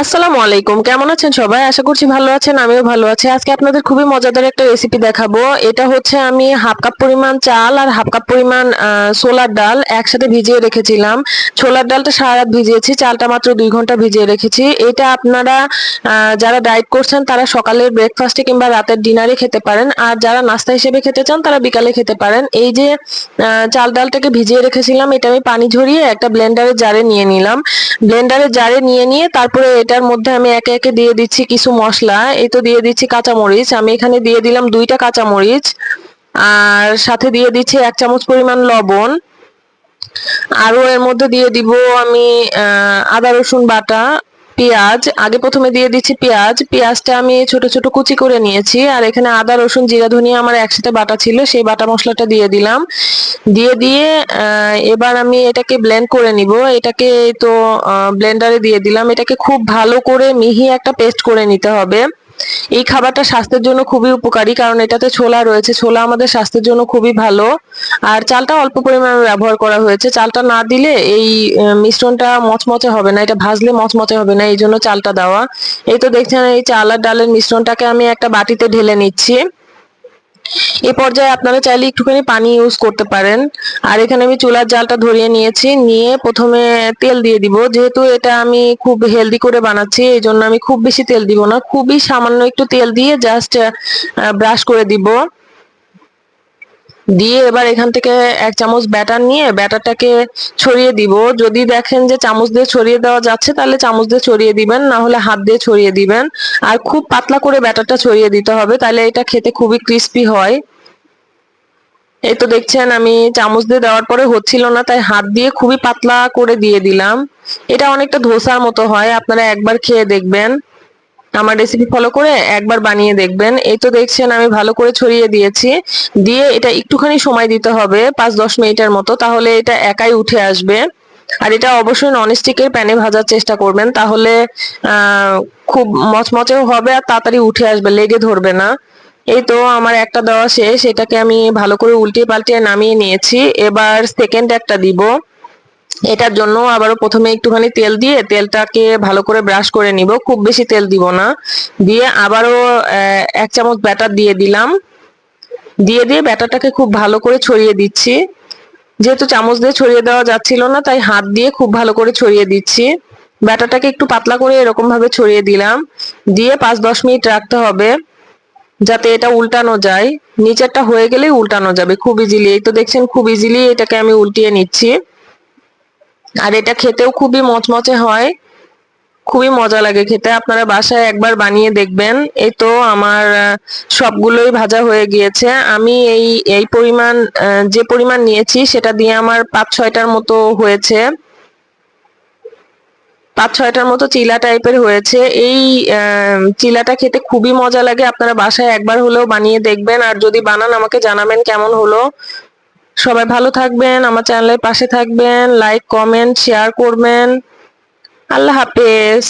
আসসালামু আলাইকুম। কেমন আছেন সবাই? আশা করছি ভালো আছেন, আমিও ভালো আছি। আজকে আপনাদের খুবই মজাদার একটা রেসিপি দেখাবো। এটা হচ্ছে আমি হাফ কাপ পরিমাণ চাল আর হাফ কাপ পরিমাণ ছোলার ডাল একসাথে ভিজিয়ে রেখেছিলাম। ছোলার ডালটা সারা রাত ভিজিয়েছি, চালটা মাত্র দুই ঘণ্টা ভিজিয়ে রেখেছি। এটা আপনারা যারা ডায়েট করছেন তারা সকালের ব্রেকফাস্টে কিংবা রাতের ডিনারে খেতে পারেন। আর যারা নাস্তা হিসেবে খেতে চান তারা বিকালে খেতে পারেন। এই যে চাল ডালটাকে ভিজিয়ে রেখেছিলাম, এটা আমি পানি ঝরিয়ে একটা ব্লেন্ডারের জারে নিয়ে নিলাম। ব্লেন্ডারের জারে নিয়ে নিয়ে তারপরে এটার মধ্যে আমি একে একে দিয়ে দিচ্ছি কিছু মশলা। এই তো দিয়ে দিচ্ছি কাঁচামরিচ। আমি এখানে দিয়ে দিলাম দুইটা কাঁচামরিচ। আর সাথে দিয়ে দিচ্ছি এক চামচ পরিমাণ লবণ। আরও এর মধ্যে দিয়ে দিব আমি আদা রসুন বাটা। পেঁয়াজ, আগে প্রথমে দিয়ে দিচ্ছি পেঁয়াজ। পেঁয়াজটা আমি ছোট ছোট কুচি করে নিয়েছি আর এখানে আদা, রসুন, জিরা, ধনিয়া আমার একসাথে বাটা ছিল, সেই বাটা মশলাটা দিয়ে দিলাম। দিয়ে দিয়ে এবার আমি এটাকে ব্লেন্ড করে নিব। এটাকে তো ব্লেন্ডারে দিয়ে দিলাম। এটাকে খুব ভালো করে মিহি একটা পেস্ট করে নিতে হবে। এই খাবারটা স্বাস্থ্যের জন্য খুবই উপকারী, কারণ এটাতে ছোলা রয়েছে। ছোলা আমাদের স্বাস্থ্যের জন্য খুবই ভালো। আর চালটা অল্প পরিমাণে ব্যবহার করা হয়েছে। চালটা না দিলে এই মিশ্রণটা মচমচে হবে না, এটা ভাজলে মচমচে হবে না, এই জন্য চালটা দেওয়া। এই তো দেখছেন, এই চাল আর ডালের মিশ্রণটাকে আমি একটা বাটিতে ঢেলে নিচ্ছি। এ পর্যায়ে আপনারা চাইলে একটুখানি পানি ইউজ করতে পারেন। আর এখানে আমি চুলার জালটা ধরিয়ে নিয়েছি, নিয়ে প্রথমে তেল দিয়ে দিব। যেহেতু এটা আমি খুব হেলদি করে বানাচ্ছি, এই জন্য আমি খুব বেশি তেল দিব না। খুবই সামান্য একটু তেল দিয়ে জাস্ট ব্রাশ করে দিব। দিয়ে এবার এখান থেকে এক চামচ ব্যাটার নিয়ে ব্যাটারটাকে ছড়িয়ে দিব। যদি দেখেন যে চামচ দিয়ে ছড়িয়ে দেওয়া যাচ্ছে, তাহলে চামচ দিয়ে ছড়িয়ে দিবেন, না হলে হাত দিয়ে ছড়িয়ে দিবেন। আর খুব পাতলা করে ব্যাটারটা ছড়িয়ে দিতে হবে, তাহলে এটা খেতে খুবই ক্রিস্পি হয়। এই তো দেখছেন, আমি চামচ দিয়ে দেওয়ার পরে হচ্ছিল না, তাই হাত দিয়ে খুবই পাতলা করে দিয়ে দিলাম। এটা অনেকটা ধোসার মতো হয়, আপনারা একবার খেয়ে দেখবেন। আমার রেসিপি ফলো করে একবার বানিয়ে দেখবেন। এই তো দেখছেন আমি ভালো করে ছড়িয়ে দিয়েছি। দিয়ে এটা একটুখানি সময় দিতে হবে, পাঁচ দশ মিনিটের মতো, তাহলে এটা একাই উঠে আসবে। আর এটা অবশ্যই ননস্টিকের প্যানে ভাজার চেষ্টা করবেন, তাহলে খুব মচমচেও হবে আর তাড়াতাড়ি উঠে আসবে, লেগে ধরবে না। এই তো আমার একটা দেওয়া শেষ, এটাকে আমি ভালো করে উল্টিয়ে পাল্টিয়ে নামিয়ে নিয়েছি। এবার সেকেন্ড একটা দিব। এটার জন্য আবারও প্রথমে একটুখানি তেল দিয়ে তেলটাকে ভালো করে ব্রাশ করে নিব। খুব বেশি তেল দিব না। দিয়ে আবারও এক চামচ ব্যাটার দিয়ে দিলাম। দিয়ে দিয়ে ব্যাটারটাকে খুব ভালো করে ছড়িয়ে দিচ্ছি। যেহেতু চামচ দিয়ে ছড়িয়ে দেওয়া যাচ্ছিল না, তাই হাত দিয়ে খুব ভালো করে ছড়িয়ে দিচ্ছি। ব্যাটারটাকে একটু পাতলা করে এরকম ভাবে ছড়িয়ে দিলাম। দিয়ে পাঁচ দশ মিনিট রাখতে হবে, যাতে এটা উল্টানো যায়। নিচেরটা হয়ে গেলেই উল্টানো যাবে খুব ইজিলি এই তো দেখছেন, খুব ইজিলি এটাকে আমি উল্টিয়ে নিচ্ছি। আর এটা খেতেও খুবই মচমচে হয়। খুবই মজা লাগে খেতে। আপনারা বাসায় একবার বানিয়ে দেখবেন। এই তো আমার সবগুলোই ভাজা হয়ে গিয়েছে। আমি এই এই পরিমাণ যে পরিমাণ নিয়েছি সেটা দিয়ে আমার পাঁচ ছয়টার মতো হয়েছে। পাঁচ ছয়টার মতো চিলা টাইপের হয়েছে। এই চিলাটা খেতে খুবই মজা লাগে। আপনারা বাসায় একবার হলেও বানিয়ে দেখবেন। আর যদি বানান, আমাকে জানাবেন কেমন হলো। সবাই ভালো থাকবেন আমার চ্যানেলের পাশে থাকবেন লাইক কমেন্ট শেয়ার করবেন। আল্লাহ হাফেজ।